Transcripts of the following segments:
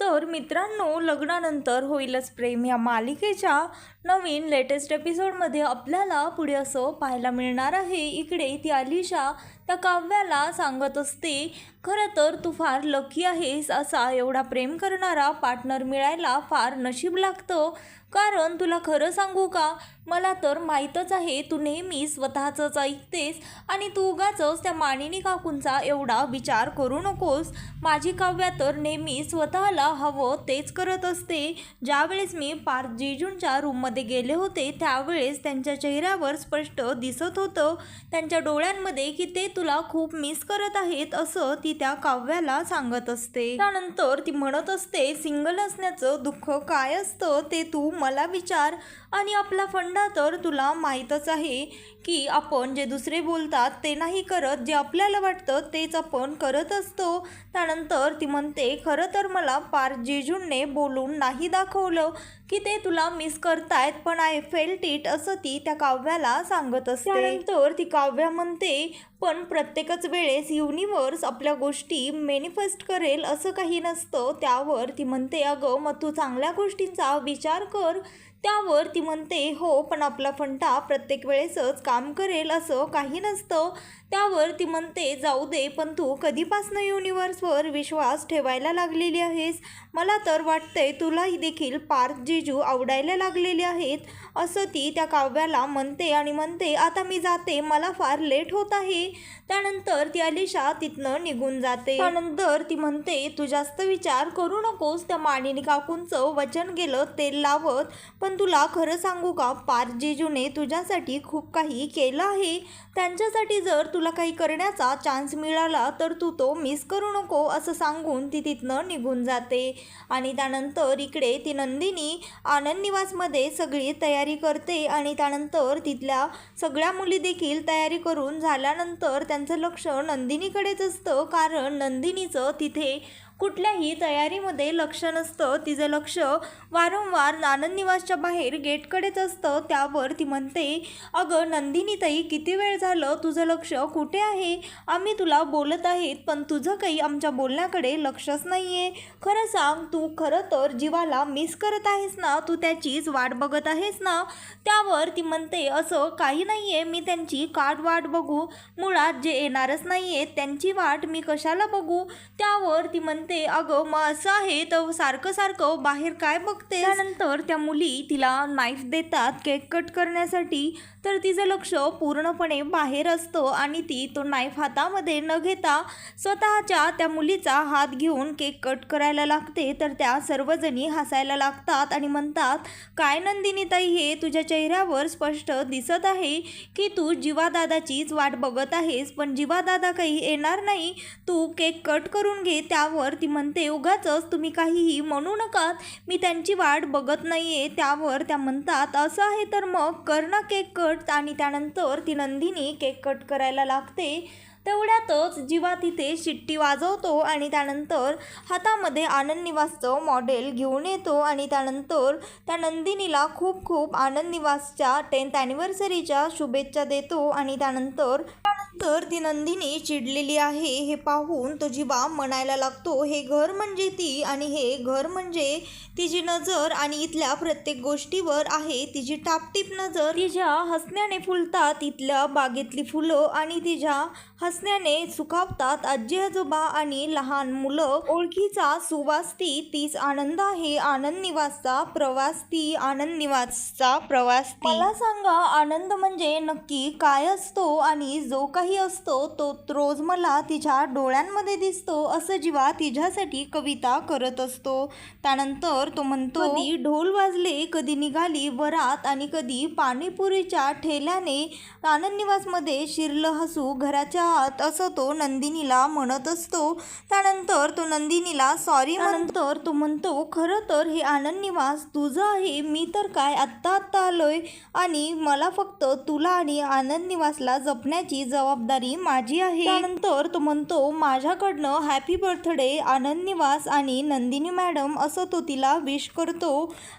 तर मित्रांनो लग्नानंतर होईलच प्रेम. या मालिकेच्या नवीन लेटेस्ट एपिसोडमध्ये आपल्याला पुढे असं पाहायला मिळणार आहे. इकडे ती अलिशा त्या काव्याला सांगत असते खरं तर तू फार लकी आहेस असा एवढा प्रेम करणारा पार्टनर मिळायला फार नशीब लागतं. कारण तुला खरं सांगू का? मला तर माहीतच आहे तू नेहमी स्वतःचंच ऐकतेस आणि तू उगाच त्या मानिनी काकूंचा एवढा विचार करू नकोस. माझी काव्या तर नेहमी स्वतःला हवं तेच करत असते. ज्यावेळेस मी पार जिजूंच्या रूममध्ये गेले होते त्यावेळेस त्यांच्या चेहऱ्यावर स्पष्ट दिसत होतं. त्यांच्या डोळ्यांमध्ये की ते तुला खूप मिस करत आहेत असं ती त्या काव्याला सांगत असते. त्यानंतर ती म्हणत असते सिंगल असण्याचं दुःख काय असतं ते तू मला विचार आणि आपला फंडा तर तुला माहीतच आहे की आपण जे दुसरे बोलतात ते नाही करत जे आपल्याला वाटतं तेच आपण करत असतो. त्यानंतर ती म्हणते खरं तर मला पार जेजूंने बोलून नाही दाखवलं की ते तुला मिस करतायत पण आय फेल्ट इट असं ती त्या काव्याला सांगत असते. त्यानंतर ती काव्या म्हणते पण प्रत्येकच वेळेस युनिवर्स आपल्या गोष्टी मॅनिफेस्ट करेल असं काही नसतं. त्यावर ती म्हणते अगं मग तू चांगल्या गोष्टींचा विचार कर. त्यावर ती म्हणते हो पण आपला फंटा प्रत्येक वेळेसच काम करेल असं काही नसतं. त्यावर ती म्हणते जाऊ दे पण तू कधीपासनं युनिवर्सवर विश्वास ठेवायला लागलेली आहेस? मला तर वाटतंय तुलाही देखील पार्थ जिजू आवडायला लागलेले आहेत. असं ती त्या काव्याला म्हणते आणि म्हणते आता मी जाते मला फार लेट होत आहे. त्यानंतर ती अलिशा तिथनं निघून जाते. त्यानंतर ती म्हणते तू जास्त विचार करू नकोस त्या मानिनी काकूंचं वचन गेलं तेल लावत पण पण तुला खरं सांगू का? पार जेजूने तुझ्यासाठी खूप काही केलं आहे. त्यांच्यासाठी जर तुला काही करण्याचा चान्स मिळाला तर तू तो मिस करू नको असं सांगून ती तिथनं निघून जाते. आणि त्यानंतर इकडे ती नंदिनी आनंद निवासमध्ये सगळी तयारी करते आणि त्यानंतर तिथल्या सगळ्या मुली देखील तयारी करून झाल्यानंतर त्यांचं लक्ष नंदिनीकडेच असतं. कारण नंदिनीचं तिथे कुठल्याही तयारीमध्ये लक्ष नसतं तिचं लक्ष वारंवार आनंद निवासच्या बाहेर गेटकडेच असतं. त्यावर ती म्हणते अगं नंदिनीताई किती वेळ झालं? तुझं लक्ष कुठे आहे? आम्ही तुला बोलत आहेत पण तुझं काही आमच्या बोलण्याकडे लक्षच नाही आहे खरं सांग तू खरं तर जीवाला मिस करत आहेस ना? तू त्याचीच वाट बघत आहेस ना? त्यावर ती म्हणते असं काही नाही आहे मी त्यांची काट वाट बघू. मुळात जे येणारच नाही आहे त्यांची वाट मी कशाला बघू? त्यावर ती म्हणते अगं मग असं आहे तर सारखं सारखं बाहेर काय बघते त्यानंतर त्या मुली तिला नाईफ देतात केक कट करण्यासाठी. तर तिचं लक्ष पूर्णपणे बाहेर असतं आणि ती तो नाईफ हातामध्ये न घेता स्वतःच्या त्या मुलीचा हात घेऊन केक कट करायला लागते. तर त्या सर्वजणी हसायला लागतात आणि म्हणतात काय नंदिनीताई हे तुझ्या चेहऱ्यावर स्पष्ट दिसत आहे की तू जीवादादाचीच वाट बघत आहेस पण जीवादादा काही येणार नाही. तू केक कट करून घे त्यावर ती म्हणते उगाचच तुम्ही काहीही म्हणू नका मी त्यांची वाट बघत नाही आहे त्यावर त्या म्हणतात असं आहे तर मग कर ना केक कट. आणि त्यानंतर ती नंदिनी केक कट करायला लागते. तेवढ्यातच जीवा तिथे शिट्टी वाजवतो आणि त्यानंतर हातामध्ये आनंद निवासचं मॉडेल घेऊन येतो. आणि त्यानंतर त्या नंदिनीला खूप खूप आनंद निवासच्या टेन्थ ॲनिव्हर्सरीच्या शुभेच्छा देतो. आणि त्यानंतर तर ती नंदिनी चिडलेली आहे हे पाहून तो जीवा म्हणायला लागतो हे घर म्हणजे ती आणि हे घर म्हणजे तिची नजर आणि इथल्या प्रत्येक गोष्टीवर आहे तिची टापटीप नजर. तिच्या हसण्याने फुलतात इथल्या बागेतली फुलं आणि तिच्या हसण्याने सुखावतात आजी आजोबा आणि लहान मुलं. ओळखीचा सुवास ती तीच आनंद आहे आनंद निवासचा प्रवास ती आनंद निवासचा प्रवास ती. मला सांगा आनंद म्हणजे नक्की काय असतो आणि जो काही असतो तो रोज मला तिच्या डोळ्यांमध्ये दिसतो असं जीवा तिच्यासाठी कविता करत असतो. त्यानंतर तो म्हणतो कधी ढोल वाजले कधी निघाली वरात आणि कधी पाणीपुरीच्या ठेल्याने आनंद निवासमध्ये शिरलं हसू घराच्या आत असं तो नंदिनीला म्हणत असतो. त्यानंतर तो नंदिनीला सॉरी नंतर तो म्हणतो खरं तर हे आनंद निवास तुझं आहे मी तर काय आत्ता आत्ता आलोय आणि मला फक्त तुला आणि आनंद निवासला जपण्याची जबाबदारी जबाबदारी माझी आहे. त्यानंतर तो म्हणतो माझ्याकडनं हॅपी बर्थडे आनंद निवास आणि नंदिनी मॅडम असं तो तिला विश करतो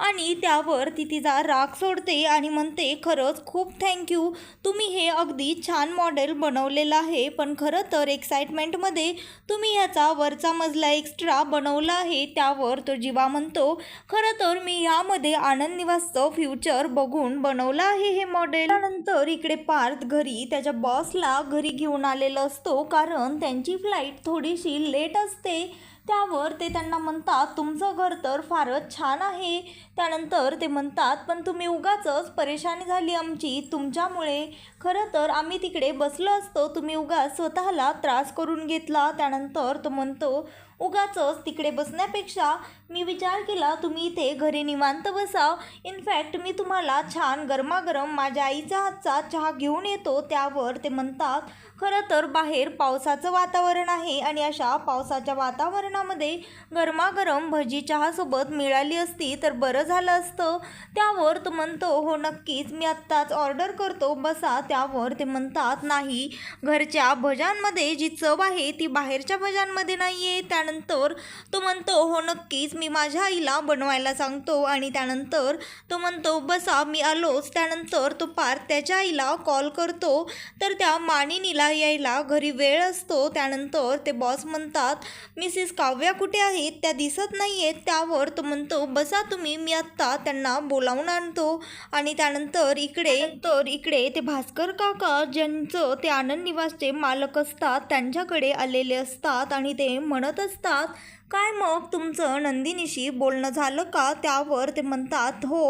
आणि त्यावर ती तिचा राग सोडते आणि म्हणते खरंच खूप थँक्यू तुम्ही हे अगदी छान मॉडेल बनवलेलं आहे. पण खरं तर एक्साइटमेंटमध्ये तुम्ही ह्याचा वरचा मजला एक्स्ट्रा बनवला आहे. त्यावर तो जीवा म्हणतो खरं तर मी यामध्ये आनंद निवासचं फ्युचर बघून बनवलं आहे हे मॉडेल त्यानंतर इकडे पार्थ घरी त्याच्या बॉसला घरी घेऊन आलेलं असतो कारण त्यांची फ्लाईट थोडीशी लेट असते. त्यावर ते त्यांना म्हणतात तुमचं घर तर फारच छान आहे. त्यानंतर ते म्हणतात पण तुम्ही उगाचच परेशानी झाली आमची. तुमच्यामुळे खरं तर आम्ही तिकडे बसलो असतो. तुम्ही उगाच स्वतःला त्रास करून घेतला. त्यानंतर तो म्हणतो उगाचच तिकडे बसण्यापेक्षा मी विचार केला तुम्ही इथे घरी निवांत बसा इनफॅक्ट मी तुम्हाला छान गरमागरम माझ्या आईचा हातचा चहा घेऊन येतो. त्यावर ते म्हणतात खरं तर बाहेर पावसाचं वातावरण आहे आणि अशा पावसाच्या वातावरणामध्ये गरमागरम भजी चहासोबत मिळाली असती तर बरं झालं असतं. त्यावर तो म्हणतो हो नक्कीच. मी आत्ताच ऑर्डर करतो. बसा. त्यावर ते म्हणतात नाही. घरच्या भज्यांमध्ये जी चव आहे ती बाहेरच्या भज्यांमध्ये नाही आहे त्यानंतर तो म्हणतो हो नक्कीच. मी माझ्या आईला बनवायला सांगतो आणि त्यानंतर तो म्हणतो बसा मी आलोच. त्यानंतर तो पार त्याच्या आईला कॉल करतो. तर त्या मानिनीला यायला घरी वेळ असतो. त्यानंतर ते बॉस म्हणतात मिसेस काव्या कुठे आहेत? त्या दिसत नाही आहेत त्यावर तो म्हणतो बसा तुम्ही मी आत्ता त्यांना बोलावून आणतो. आणि त्यानंतर इकडे तर इकडे ते भास्कर काका ज्यांचं ते आनंद निवासचे मालक असतात त्यांच्याकडे आलेले असतात आणि ते म्हणत असतात काय मग तुमचं नंदिनीशी बोलणं झालं का? त्यावर ते म्हणतात हो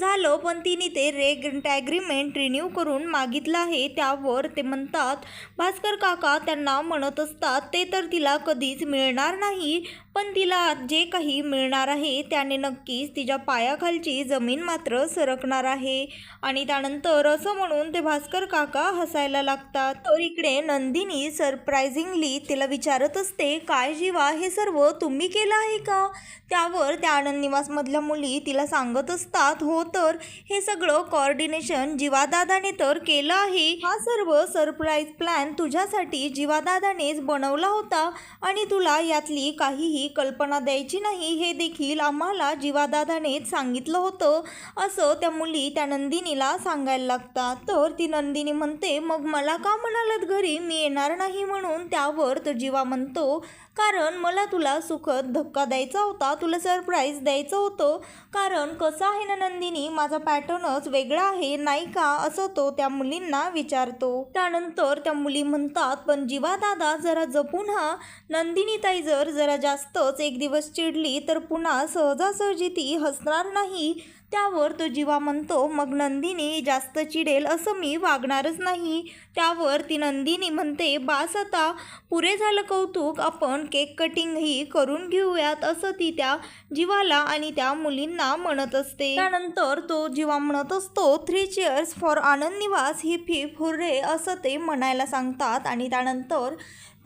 झालं पण तिने ते रेग ॲग्रीमेंट रिन्यू करून मागितलं आहे. त्यावर ते म्हणतात भास्कर काका त्यांना म्हणत असतात ते तर तिला कधीच मिळणार नाही पण तिला जे काही मिळणार आहे त्याने नक्कीच तिच्या पायाखालची जमीन मात्र सरकणार आहे. आणि त्यानंतर असं म्हणून ते भास्कर काका हसायला लागतात. तर इकडे नंदिनी सरप्रायझिंगली तिला विचारत असते काय जीवा हे सर्व तुम्ही केलं आहे का? त्यावर त्या आनंद निवासमधल्या मुली तिला सांगत असतात हो तर हे सगळं कॉर्डिनेशन जीवादादाने तर केलं आहे. हा सर्व सरप्राईज प्लॅन तुझ्यासाठी जीवादादानेच बनवला होता आणि तुला यातली काहीही कल्पना द्यायची नाही हे देखील आम्हाला जीवादादानेच सांगितलं होतं असं त्या मुली त्या नंदिनीला सांगायला लागतात. तर ती नंदिनी म्हणते मग मला का म्हणालात घरी? मी येणार नाही म्हणून त्यावर तो जीवा म्हणतो कारण मला तुला सुखद धक्का द्यायचा होता तुला सरप्राईज द्यायचं होतं. कारण कसं आहे ना नंदिनी माझा पॅटर्नच वेगळा आहे नाही का? असं तो त्या मुलींना विचारतो. त्यानंतर त्या मुली म्हणतात पण जीवा दादा जरा जपून हा. नंदिनी ताई जर जरा जास्तच एक दिवस चिडली तर पुन्हा सहजासहजी ती हसणार नाही. त्यावर तो जीवा म्हणतो मग नंदिनी जास्त चिडेल असं मी वागणारच नाही. त्यावर ती नंदिनी म्हणते बास आता पुरे झालं कौतुक आपण केक कटिंगही करून घेऊयात असं ती त्या जीवाला आणि त्या मुलींना म्हणत असते. त्यानंतर तो जीवा म्हणत असतो थ्री चेअर्स फॉर आनंद निवास ही फी फुर्रे असं ते म्हणायला सांगतात आणि त्यानंतर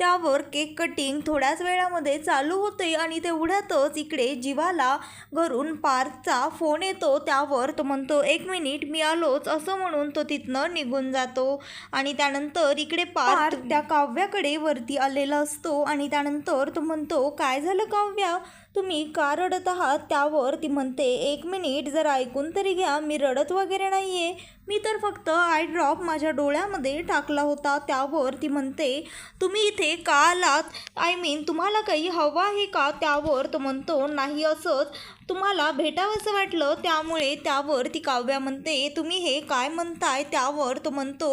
त्यावर केक कटिंग थोड्याच वेळामध्ये चालू होते आणि तेवढ्यातच इकडे जीवाला घरून पार्थचा फोन येतो. त्यावर तो म्हणतो एक मिनिट मी आलोच. असं म्हणून तो तिथनं निघून जातो. आणि त्यानंतर इकडे पार्थ. त्या काव्याकडे वरती आलेला असतो. आणि त्यानंतर तो म्हणतो काय झालं काव्या? तुम्ही का रडत आहात? त्यावर ती म्हणते एक मिनिट जर ऐकून तरी घ्या. मी रडत वगैरे नाही आहे मी तर फक्त आय ड्रॉप माझ्या डोळ्यामध्ये टाकला होता. त्यावर ती म्हणते तुम्ही इथे का आलात? आय मीन तुम्हाला काही हवं आहे का? त्यावर तो म्हणतो नाही असंच. तुम्हाला भेटावंसं वाटलं त्यामुळे त्यावर ती काव्या म्हणते तुम्ही हे काय म्हणताय? त्यावर तो म्हणतो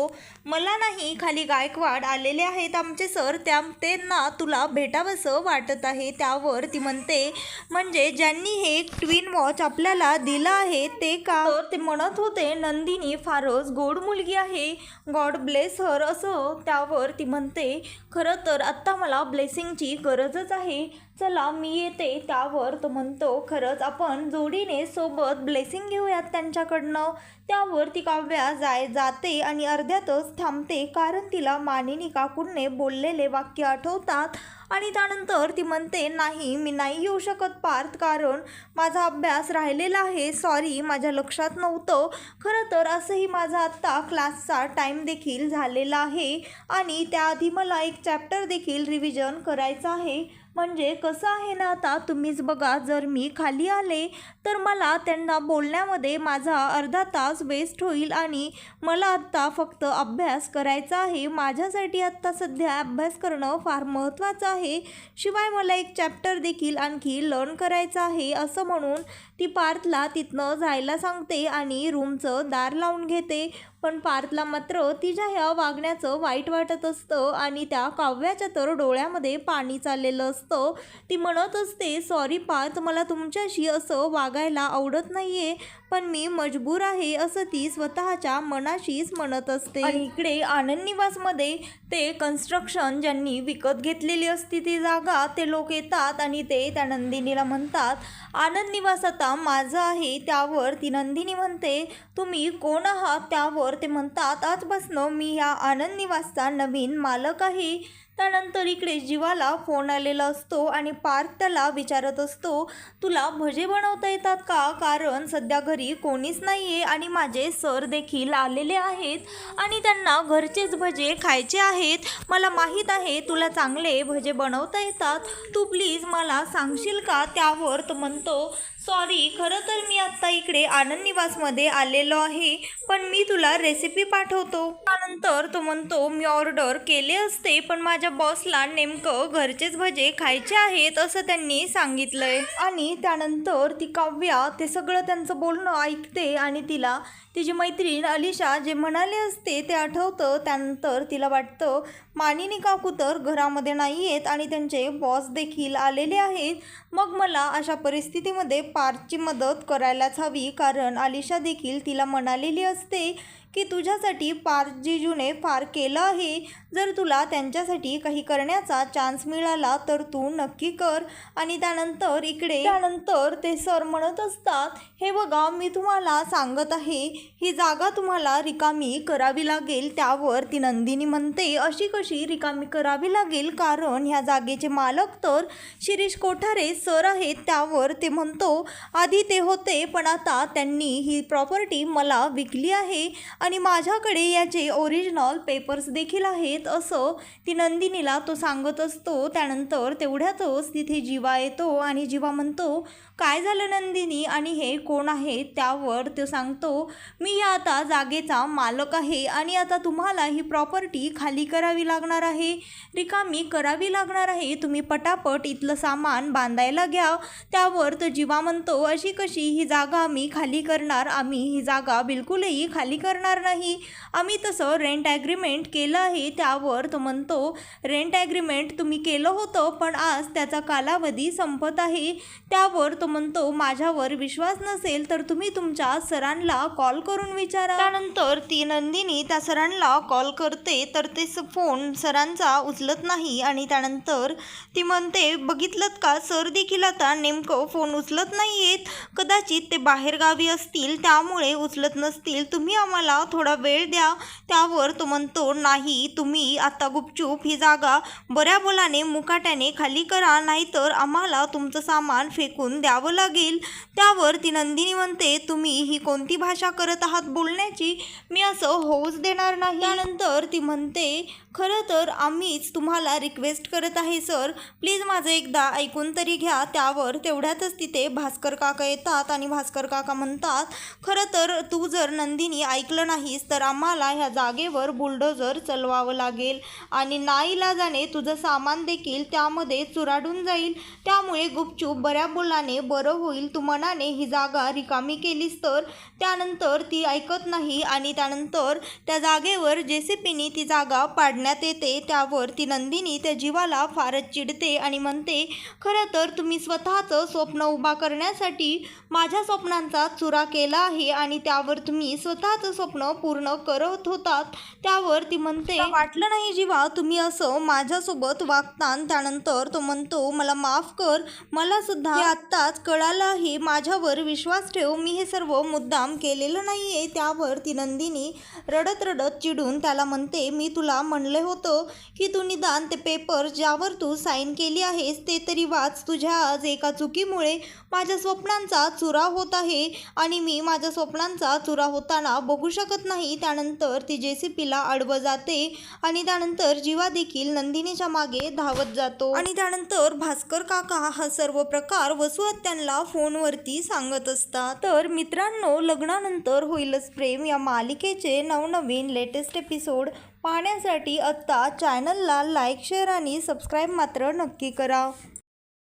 मला नाही खाली गायकवाड आलेले आहेत आमचे सर त्या त्यांना तुला भेटावंसं वाटत आहे. त्यावर ती म्हणते म्हणजे ज्यांनी हे ट्विन वॉच आपल्याला दिलं आहे ते का? ते म्हणत होते नंदिनी फारच गोड मुलगी आहे गॉड ब्लेस हर असं. त्यावर ती म्हणते खरं तर आत्ता मला ब्लेसिंगची गरजच आहे चला मी येते त्यावर. तो म्हणतो खरंच आपण जोडीने सोबत ब्लेसिंग घेऊयात त्यांच्याकडनं. त्यावर ती काव्या जाय जाते आणि अर्ध्यातच थांबते. कारण तिला मानिनी काकूंने बोललेले वाक्य आठवतात आणि त्यानंतर ती म्हणते नाही मी नाही येऊ शकत पार्थ. कारण माझा अभ्यास राहिलेला आहे. सॉरी माझ्या लक्षात नव्हतं. खरं तर असंही माझा आत्ता क्लासचा टाईम देखील झालेला आहे आणि त्याआधी मला एक चॅप्टर देखील रिव्हिजन करायचं आहे. म्हणजे कसं आहे ना आता तुम्हीच बघा जर मी खाली आले तर मला त्यांना बोलण्यामध्ये माझा अर्धा तास वेस्ट होईल आणि मला आत्ता फक्त अभ्यास करायचा आहे. माझ्यासाठी आत्ता सध्या अभ्यास करणं फार महत्त्वाचं आहे. शिवाय मला एक चॅप्टर देखील आणखी लर्न करायचं आहे असं म्हणून ती पार्थला तिथनं जायला सांगते आणि रूमचं दार लावून घेते. पण पार्थला मात्र तिच्या ह्या वागण्याचं वाईट वाटत असतं आणि त्या काव्याच्या तर डोळ्यामध्ये पाणी चाललेलं असतं. ती म्हणत असते सॉरी पार्थ मला तुमच्याशी असं वागायला आवडत नाही आहे पण मी मजबूर आहे असं ती स्वतःच्या मनाशीच म्हणत असते. आणि इकडे आनंद निवासमध्ये ते कन्स्ट्रक्शन ज्यांनी विकत घेतलेली असती ती जागा ते लोक येतात आणि ते त्या नंदिनीला म्हणतात आनंद निवास आता माझं आहे त्यावर ती नंदिनी म्हणते तुम्ही कोण आहात? त्यावर ते म्हणतात आजपासनं मी ह्या आनंद निवासचा नवीन मालक आहे. त्यानंतर इकडे जीवाला फोन आलेला असतो आणि पार्थ त्याला विचारत असतो तुला भजे बनवता येतात का? कारण सध्या घरी कोणीच नाही आहे आणि माझे सर देखील आलेले आहेत आणि त्यांना घरचेच भजे खायचे आहेत. मला माहीत आहे तुला चांगले भजे बनवता येतात. तू प्लीज मला सांगशील का? त्यावर तो म्हणतो सॉरी खरं तर मी आत्ता इकडे आनंद निवासमध्ये आलेलो आहे पण मी तुला रेसिपी पाठवतो. त्यानंतर तो म्हणतो मी ऑर्डर केले असते पण माझ्या बॉसला नेमकं घरचेच भजे खायचे आहेत असं त्यांनी सांगितलंय. आणि त्यानंतर ती काव्या ते सगळं त्यांचं बोलणं ऐकते आणि तिला तिची मैत्रीण अलिशा जे म्हणाले असते ते आठवतं. त्यानंतर तिला वाटतं मानिनी काकू तर घरामध्ये नाही आहेत आणि त्यांचे बॉस देखील आलेले आहेत. मग मला अशा परिस्थितीमध्ये पार्थची मदत करायलाच हवी कारण अलिशा देखील तिला म्हणालेली असते की तुझ्यासाठी फार जिजूने फार केलं आहे. जर तुला त्यांच्यासाठी काही करण्याचा चान्स मिळाला तर तू नक्की कर. आणि त्यानंतर इकडे त्यानंतर ते सर म्हणत असतात हे बघा मी तुम्हाला सांगत आहे ही जागा तुम्हाला रिकामी करावी लागेल. त्यावर ती नंदिनी म्हणते अशी कशी रिकामी करावी लागेल? कारण ह्या जागेचे मालक तर शिरीष कोठारे सर आहेत. त्यावर ते म्हणतो आधी ते होते पण आता त्यांनी ही प्रॉपर्टी मला विकली आहे. आणि माझ्याकडे याचे ओरिजिनल पेपर्स देखील आहेत असं ती नंदिनीला तो सांगत असतो. त्यानंतर तेवढ्यातच तिथे जीवा येतो आणि जीवा म्हणतो काय झालं नंदिनी? आणि हे कोण आहे? त्यावर तो सांगतो मी या आता जागेचा मालक आहे आणि आता तुम्हाला ही प्रॉपर्टी खाली करावी लागणार आहे. रिकामी करावी लागणार आहे. तुम्ही पटापट इथलं सामान बांधायला घ्या. त्यावर तो जीवा म्हणतो अशी कशी ही जागा आम्ही खाली करणार? आम्ही ही जागा बिलकुलही खाली करणार नाही. आम्ही तसं रेंट ॲग्रीमेंट केलं आहे त्यावर तो म्हणतो रेंट ॲग्रीमेंट तुम्ही केलं होतं पण आज त्याचा कालावधी संपत आहे. त्यावर तो म्हणतो माझ्यावर विश्वास नसेल तर तुम्ही तुमच्या सरांना कॉल करून विचारा. त्यानंतर ती नंदिनी त्या सरांना कॉल करते तर ते स- फोन सरांचा उचलत नाही आणि त्यानंतर ती म्हणते बघितलं का? सर देखील आता नेमकं फोन उचलत नाही आहेत कदाचित ते बाहेरगावी असतील त्यामुळे उचलत नसतील. तुम्ही आम्हाला थोडा वेळ द्या. त्यावर तो म्हणतो नाही तुम्ही आता गुपचूप ही जागा बऱ्या बोलाने मुकाट्याने खाली करा नाहीतर आम्हाला तुमचं सामान फेकून द्यावं लागेल. त्यावर ती नंदिनी म्हणते तुम्ही ही कोणती भाषा करत आहात बोलण्याची? मी असं होऊच देणार नाही. त्यानंतर ती म्हणते खरं तर आम्हीच तुम्हाला रिक्वेस्ट करत आहे सर प्लीज माझं एकदा ऐकून तरी घ्या. त्यावर तेवढ्यातच तिथे भास्कर काका येतात आणि भास्कर काका म्हणतात खरं तर तू जर नंदिनी ऐकलं नाहीस तर आम्हाला ह्या जागेवर बुलडोजर चलवावं लागेल आणि नाईलाजाने तुझं सामान देखील त्यामध्ये चुराडून जाईल. त्यामुळे गुपचूप बऱ्या बोलाने बरं होईल. तू मनाने ही जागा रिकामी केलीस तर. त्यानंतर ती ऐकत नाही आणि त्यानंतर त्या जागेवर जे सी पीनी ती जागा पाड काढण्यात येते त्यावर ती नंदिनी त्या जीवाला फारच चिडते आणि म्हणते खरं तर तुम्ही स्वतःचं स्वप्न उभा करण्यासाठी माझ्या स्वप्नांचा चुरा केला आहे आणि त्यावर तुम्ही स्वतःचं स्वप्न पूर्ण करत होतात. त्यावर ती म्हणते वाटलं नाही जीवा तुम्ही असं माझ्यासोबत वागता त्यानंतर तो म्हणतो मला माफ कर मला सुद्धा आत्ताच कळालं आहे माझ्यावर विश्वास ठेव मी हे सर्व मुद्दाम केलेलं नाही आहे त्यावर ती नंदिनी रडत रडत चिडून त्याला म्हणते मी तुला म्हणलं होतं की तू निदान ते पेपर ज्यावर तू साईन केली आहेस ते तरी वाच. तुझ्या आज एका चुकीमुळे माझ्या स्वप्नांचा चुरा होत आहे आणि मी माझ्या स्वप्नांचा चुरा होताना बघू शकत नाही. त्यानंतर ती जे सी पीला अडवं जाते आणि त्यानंतर जीवा देखील नंदिनीच्या मागे धावत जातो. आणि त्यानंतर भास्कर काका हा सर्व प्रकार वसुहत्यांना फोनवरती सांगत असतात. तर मित्रांनो लग्नानंतर होईलच प्रेम. या मालिकेचे नवनवीन लेटेस्ट एपिसोड पाहण्यासाठी आत्ता चॅनलला लाईक शेअर आणि सबस्क्राईब मात्र नक्की करा.